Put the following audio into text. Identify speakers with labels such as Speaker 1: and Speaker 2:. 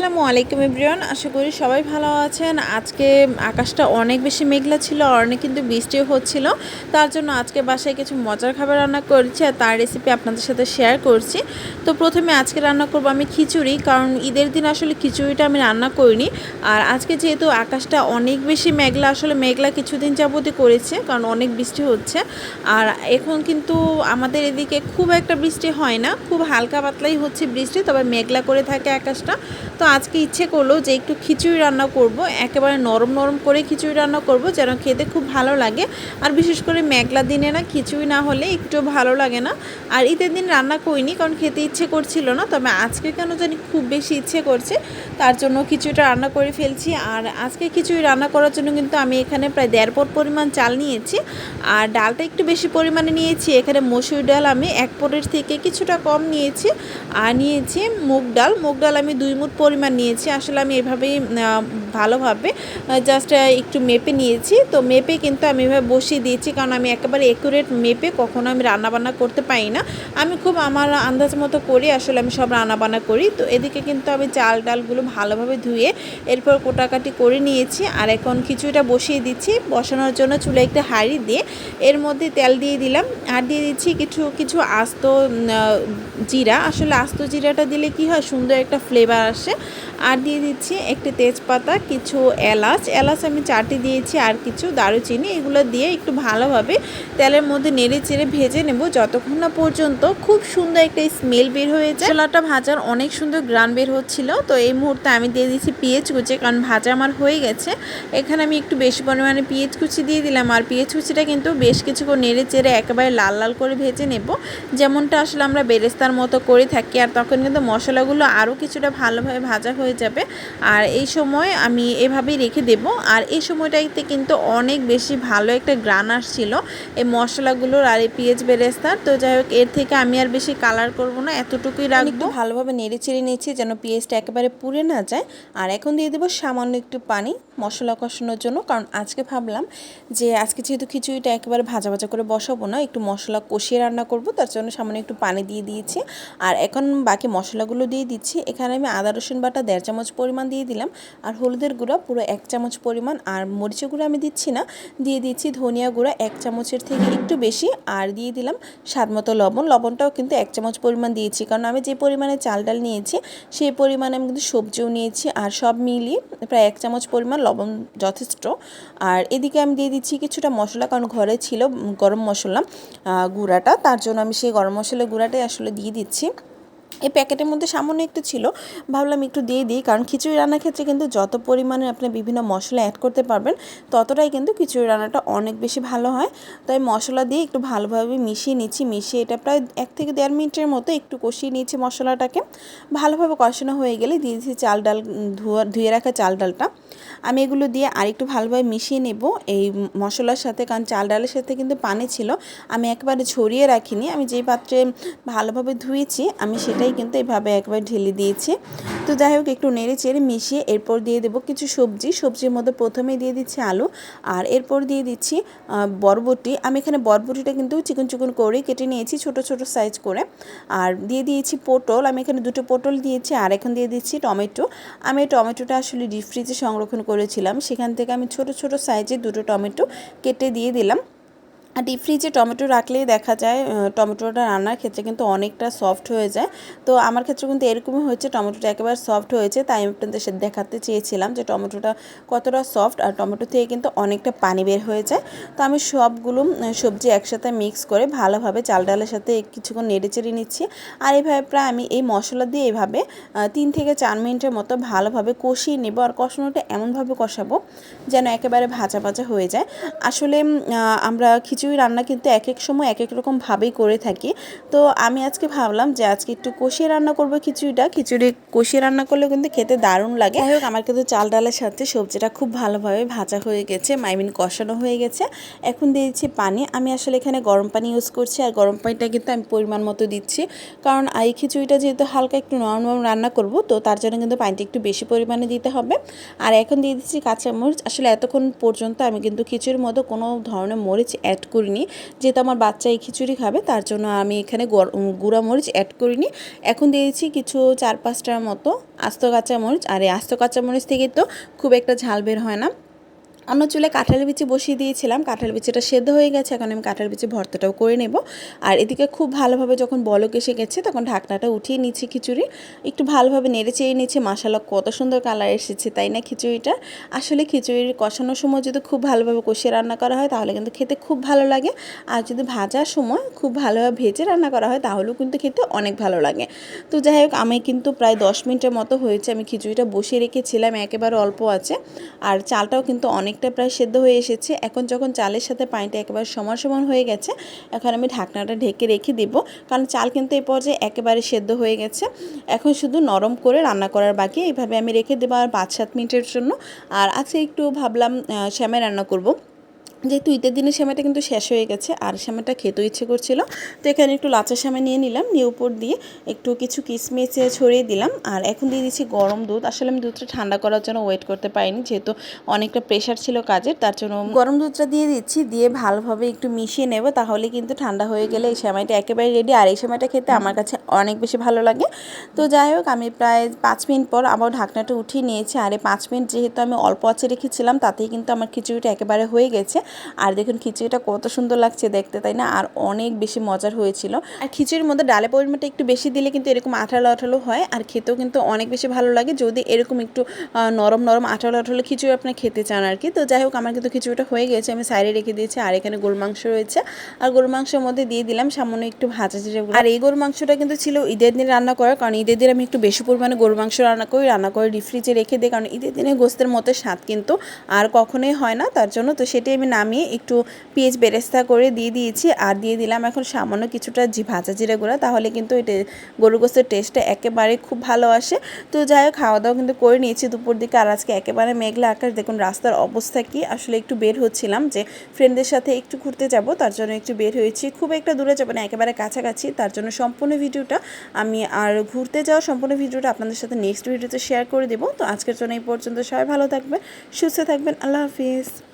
Speaker 1: আসসালামু আলাইকুম এভরিওয়ান, আশা করি সবাই ভালো আছেন। আজকে আকাশটা অনেক বেশি মেঘলা ছিল অনেক কিন্তু বৃষ্টিও হচ্ছিল। তার জন্য আজকে বাসায় কিছু মজার খাবার রান্না করেছি আর তার রেসিপি আপনাদের সাথে শেয়ার করছি। তো প্রথমে আজকে রান্না করব আমি খিচুড়ি, কারণ ঈদের দিন আসলে খিচুড়িটা আমি রান্না করিনি। আর আজকে যেহেতু আকাশটা অনেক বেশি মেঘলা, আসলে মেঘলা কিছুদিন যাবতই করেছে, কারণ অনেক বৃষ্টি হচ্ছে। আর এখন কিন্তু আমাদের এদিকে খুব একটা বৃষ্টি হয় না, খুব হালকা পাতলাই হচ্ছে বৃষ্টি, তবে মেঘলা করে থাকে আকাশটা। তো আজকে ইচ্ছে করল যে একটু খিচুড়ি রান্না করব। একেবারে নরম নরম করে খিচুড়ি রান্না করব, যেন খেতে খুব ভালো লাগে। আর বিশেষ করে মেঘলা দিনে না, খিচুড়ি না হলে একটু ভালো লাগে না। আর ঈদের দিন রান্না করিনি, কারণ খেতে ইচ্ছে করছিল না। তবে আজকে কেন জানি খুব বেশি ইচ্ছে করছে, তার জন্য খিচুড়িটা রান্না করে ফেলছি। আর আজকে খিচুড়ি রান্না করার জন্য কিন্তু আমি এখানে প্রায় দেড় পট পরিমাণ চাল নিয়েছি। আর ডালটা একটু বেশি পরিমাণে নিয়েছি। এখানে মসুর ডাল আমি এক পটের থেকে কিছুটা কম নিয়েছি। আর নিয়েছি মুগ ডাল। মুগ ডাল আমি দুই মুঠ পরিমাণ নিয়েছি। আসলে আমি এভাবেই ভালোভাবে জাস্ট একটু মেপে নিয়েছি। তো মেপে কিন্তু আমি এভাবে বসিয়ে দিয়েছি, কারণ আমি একেবারে একুরেট মেপে কখনো আমি রান্নাবান্না করতে পারি না। আমি খুব আমার আন্দাজ মতো করি, আসলে আমি সব রান্নাবান্না করি। তো এদিকে কিন্তু আমি চাল ডালগুলো ভালোভাবে ধুয়ে, এরপর কোটাকাটি করে নিয়েছি। আর এখন খিচুড়িটা বসিয়ে দিচ্ছি। বসানোর জন্য চুলে একটা হাঁড়ি দিয়ে, এর মধ্যে তেল দিয়ে দিলাম। আর দিয়ে দিচ্ছি কিছু কিছু আস্ত জিরা। আসলে আস্ত জিরাটা দিলে কি হয়? সুন্দর একটা ফ্লেভার আসে। আর দিয়ে দিচ্ছি একটি তেজপাতা, কিছু এলাচ। এলাচ আমি চারটি দিয়েছি আর কিছু দারুচিনি। এগুলো দিয়ে একটু ভালোভাবে তেলের মধ্যে নেড়ে চেড়ে ভেজে নেব। যতক্ষণ না পর্যন্ত খুব সুন্দর একটা স্মেল বের হয়ে যায়। ছোলাটা ভাজার অনেক সুন্দর গ্রান বের হচ্ছিল। তো এই মুহূর্তে আমি দিয়ে দিচ্ছি পেঁয়াজ কুচি, কারণ ভাজা আমার হয়ে গেছে। এখানে আমি একটু বেশি পরিমাণে পেঁয়াজ কুচি দিয়ে দিলাম। আর পেঁয়াজ কুচিটা কিন্তু বেশ কিছুক্ষণ নেড়ে চেড়ে একেবারে লাল লাল করে ভেজে নেব। যেমনটা আসলে আমরা বেরেস্তার মতো করে থাকি, আর তখন কিন্তু মশলাগুলো আরও কিছুটা ভালোভাবে ভাজা হয়ে যাবে। আর এই সময় আমি এভাবেই রেখে দেব। আর এই সময়টাতে কিন্তু অনেক বেশি ভালো একটা গ্রান আসছিল এই মশলাগুলোর আর এই পেঁয়াজ বেরেস্তার। তো যাই হোক এর থেকে আমি আর বেশি কালার করব না এতটুকুই রাখব। ভালোভাবে নেড়ে চেড়ে নিচ্ছি যেন পেঁয়াজটা একেবারে পুড়ে না যায়। আর এখন দিয়ে দেবো সামান্য একটু পানি মশলা কষানোর জন্য। কারণ আজকে ভাবলাম যে আজকে যেহেতু খিচুড়িটা একেবারে ভাজা ভাজা করে বসাবো না একটু মশলা কষিয়ে রান্না করব তার জন্য সামান্য একটু পানি দিয়ে দিয়েছি। আর এখন বাকি মশলাগুলো দিয়ে দিচ্ছি। এখানে আমি আদা রসুন বাটা দেড় চামচ পরিমাণ দিয়ে দিলাম। আর হলুদের গুঁড়া পুরো এক চামচ পরিমাণ। আর মরিচের গুঁড়া আমি দিচ্ছি না। দিয়ে দিচ্ছি ধনিয়া গুঁড়া এক চামচের থেকে একটু বেশি। আর দিয়ে দিলাম স্বাদ মতো লবণ। লবণটাও কিন্তু এক চামচ পরিমাণ দিয়েছি। কারণ আমি যে পরিমাণে চাল ডাল নিয়েছি, সেই পরিমাণে আমি কিন্তু সবজিও নিয়েছি। আর সব মিলিয়ে প্রায় এক চামচ পরিমাণ লবণ যথেষ্ট। আর এদিকে আমি দিয়ে দিচ্ছি কিছুটা মশলা, কারণ ঘরে ছিল গরম মশলা গুঁড়াটা। তার জন্য আমি সেই গরম মশলা গুঁড়াটাই আসলে দিয়ে দিচ্ছি। এই প্যাকেটের মধ্যে সামান্য একটু ছিল, ভাবলাম একটু দিয়ে দিই, কারণ খিচুড়ি রান্নার ক্ষেত্রে কিন্তু যত পরিমাণে আপনি বিভিন্ন মশলা অ্যাড করতে পারবেন, ততটাই কিন্তু খিচুড়ি রান্নাটা অনেক বেশি ভালো হয়। তাই মশলা দিয়ে একটু ভালোভাবে মিশিয়ে নিচ্ছি, মিশিয়ে এটা প্রায় এক থেকে দেড় মিনিটের মতো একটু কষিয়ে নিয়েছি মশলাটাকে। ভালোভাবে কষানো হয়ে গেলে দিয়ে দিচ্ছি চাল ডাল, ধোয়া, ধুয়ে রাখা চাল ডালটা। আমি এগুলো দিয়ে আরেকটু ভালোভাবে মিশিয়ে নেব, এই মশলার সাথে, কারণ চাল ডালের সাথে কিন্তু পানি ছিল, আমি একবারে ছড়িয়ে রাখিনি, আমি যেই পাত্রে ভালোভাবে ধুয়েছি, আমি সেটাই কিন্তু এভাবে একবার ঢেলে দিয়েছি। তো যাই হোক, একটু নেড়ে চেড়ে মিশিয়ে এরপর দিয়ে দেবো কিছু সবজি। সবজির মধ্যে প্রথমেই দিয়ে দিচ্ছি আলু আর এরপর দিয়ে দিচ্ছি বরবটি। আমি এখানে বরবটিটা কিন্তু চিকন চিকন করে কেটে নিয়েছি ছোট ছোট সাইজ করে। আর দিয়ে দিয়েছি পটল। আমি এখানে দুটো পটল দিয়েছি আর এখন দিয়ে দিচ্ছি টমেটো। আমি টমেটোটা আসলে ডিপ ফ্রিজে সংরক্ষণ করেছিলাম। সেখান থেকে আমি ছোট ছোট সাইজে দুটো টমেটো কেটে দিয়ে দিলাম। আর ডিপ ফ্রিজে টমেটো রাখলেই দেখা যায় টমেটোটা রান্নার ক্ষেত্রে কিন্তু অনেকটা সফট হয়ে যায়। তো আমার ক্ষেত্রে কিন্তু এরকমই হয়েছে, টমেটোটা একেবারে সফট হয়েছে, তাই আমি আপনাদের সাথে দেখাতে চেয়েছিলাম যে টমেটোটা কতটা সফট আর টমেটো থেকে কিন্তু অনেকটা পানি বের হয়ে যায়। তো আমি সবগুলো সবজি একসাথে মিক্স করে ভালোভাবে চাল ডালের সাথে কিছুক্ষণ নেড়ে চেড়ে নিচ্ছি। আর এইভাবে প্রায় আমি এই মশলা দিয়ে এভাবে তিন থেকে চার মিনিটের মতো ভালোভাবে কষিয়ে নেব আর কষানোটা এমনভাবে কষাবো যেন একেবারে ভাজা ভাজা হয়ে যায়। আসলে আমরা খিচুড়ি রান্না কিন্তু এক এক সময় এক এক রকম ভাবেই করে থাকি। তো আমি আজকে ভাবলাম যে আজকে একটু কষিয়ে রান্না করব খিচুড়িটা। খিচুড়ি কষিয়ে রান্না করলে কিন্তু খেতে দারুণ লাগে। যাই হোক, আমার কিন্তু চাল ডালের সাথে সবজিটা খুব ভালোভাবে ভাজা হয়ে গেছে মাইমিন কষানো হয়ে গেছে। এখন দিয়েছি পানি। আমি আসলে এখানে গরম পানি ইউজ করছি আর গরম পানিটা কিন্তু আমি পরিমাণ মতো দিচ্ছি। কারণ এই খিচুড়িটা যেহেতু হালকা একটু নরম নরম রান্না করব, তো তার জন্য কিন্তু পানিটা একটু বেশি পরিমাণে দিতে হবে। আর এখন দিয়ে দিচ্ছি কাঁচামরিচ। আসলে এতক্ষণ পর্যন্ত আমি কিন্তু খিচুড়ির মতো কোনো ধরনের মরিচ অ্যাড করিনি। যেহেতু আমার বাচ্চা এই খিচুড়ি খাবে, তার জন্য আমি এখানে গুঁড়া মরিচ অ্যাড করিনি। এখন দিয়েছি কিছু চার পাঁচটার মতো আস্ত কাঁচা মরিচ আর এই আস্ত কাঁচা মরিচ থেকে তো খুব একটা ঝাল বের হয় না। অন্য চুলে কাঁঠালের বিচি বসিয়ে দিয়েছিলাম। কাঁঠাল বিচিটা সেদ্ধ হয়ে গেছে। এখন আমি কাঁঠাল বিচি ভর্তাটাও করে নেব। আর এদিকে খুব ভালোভাবে যখন বলক এসে গেছে, তখন ঢাকনাটা উঠিয়ে নিচ্ছি খিচুড়ি। একটু ভালোভাবে নেড়ে চেয়ে নিচ্ছি। মশালা কত সুন্দর কালার এসেছে, তাই না খিচুড়িটা? আসলে খিচুড়ির কষানোর সময় যদি খুব ভালোভাবে কষিয়ে রান্না করা হয়, তাহলে কিন্তু খেতে খুব ভালো লাগে। আর যদি ভাজার সময় খুব ভালোভাবে ভেজে রান্না করা হয়, তাহলেও কিন্তু খেতে অনেক ভালো লাগে। তো যাই হোক, আমি কিন্তু প্রায় দশ মিনিটের মতো হয়েছে, আমি খিচুড়িটা বসিয়ে রেখেছিলাম, একেবারে অল্প আছে। আর চালটাও কিন্তু অনেকটা প্রায় সেদ্ধ হয়ে এসেছে। এখন যখন চালের সাথে পানিটা একেবারে সমান সমান হয়ে গেছে, এখন আমি ঢাকনাটা ঢেকে রেখে দিব। কারণ চাল কিন্তু এই পর্যায়ে একেবারে সেদ্ধ হয়ে গেছে। এখন শুধু নরম করে রান্না করার বাকি, এইভাবে আমি রেখে দেবো আর পাঁচ সাত মিনিটের জন্য। আর আজকে একটু ভাবলাম শ্যামে রান্না করব। যেহেতু ঈদের দিনে শ্যামাটা কিন্তু শেষ হয়ে গেছে, আর শ্যামাটা খেতেও ইচ্ছে করছিল। তো এখানে একটু লাচা শ্যামা নিয়ে নিলাম, নিয়ে উপর দিয়ে একটু কিছু কিশমিশ ছড়িয়ে দিলাম, আর এখন দিয়ে দিচ্ছি গরম দুধ। আসলে আমি দুধটা ঠান্ডা করার জন্য ওয়েট করতে পারিনি, যেহেতু অনেকটা প্রেশার ছিল কাজের, তার জন্য গরম দুধটা দিয়ে দিচ্ছি, দিয়ে ভালোভাবে একটু মিশিয়ে নেব, তাহলে কিন্তু ঠান্ডা হয়ে গেলে এই শ্যামাইটা একেবারে রেডি আর এই সময়টা খেতে আমার কাছে অনেক বেশি ভালো লাগে। তো যাই হোক, আমি প্রায় পাঁচ মিনিট পর আবার ঢাকনাটা উঠিয়ে নিয়েছি, আর এই পাঁচ মিনিট যেহেতু আমি অল্প আছে রেখেছিলাম, তাতেই কিন্তু আমার খিচুড়িটা একেবারে হয়ে গেছে। আর দেখুন খিচুড়িটা কত সুন্দর লাগছে দেখতে, তাই না? আর অনেক বেশি মজার হয়েছিল। আর খিচুড়ির মধ্যে ডালে পরিমাণটা একটু বেশি দিলে কিন্তু এরকম আঠালো আঠালো হয়, আর খেতেও কিন্তু অনেক বেশি ভালো লাগে। যদি এরকম একটু নরম নরম আঠালো আঠালো খিচুড়ি আপনি খেতে চান আর কি। তো যাই হোক, আমার কিন্তু খিচুড়িটা হয়ে গেছে, আমি সাইডে রেখে দিয়েছি। আর এখানে গরু মাংস রয়েছে। আর গরু মাংসের মধ্যে দিয়ে দিলাম সামান্য একটু ভাজা জিরে আর এই গরু মাংসটা কিন্তু ছিল ঈদের দিন রান্না করার, কারণ ঈদের দিন আমি একটু বেশি পরিমাণে গরু মাংস রান্না করি, রান্না করে ডিপ ফ্রিজে রেখে দিই, কারণ ঈদের দিনে গোস্তের মতো স্বাদ কিন্তু আর কখনোই হয় না, তার জন্য তো সেটাই আমি নামিয়ে একটু পেঁয়াজ বেরেস্তা করে দিয়ে দিয়েছি আর দিয়ে দিলাম এখন সামান্য কিছুটা জি ভাজা জিরে গুঁড়া। তাহলে কিন্তু এই গরু গোস্তের টেস্টটা একেবারে খুব ভালো আসে। তো যাই হোক, খাওয়া দাওয়া কিন্তু করে নিয়েছি দুপুর দিকে আর আজকে একেবারে মেঘলা আকাশ। দেখুন, রাস্তার অবস্থা কি? আসলে একটু বের হচ্ছিলাম যে ফ্রেন্ডদের সাথে একটু ঘুরতে যাব, তার জন্য একটু বের হয়েছি। খুব একটা দূরে যাব না, একেবারে কাছাকাছি। তার জন্য সম্পূর্ণ ভিডিওটা আমি আর ঘুরতে যাওয়া সম্পূর্ণ ভিডিওটা আপনাদের সাথে নেক্সট ভিডিওতে শেয়ার করে দেবো। তো আজকের জন্য এই পর্যন্ত সবাই ভালো থাকবেন, সুস্থ থাকবেন। আল্লাহ হাফিজ।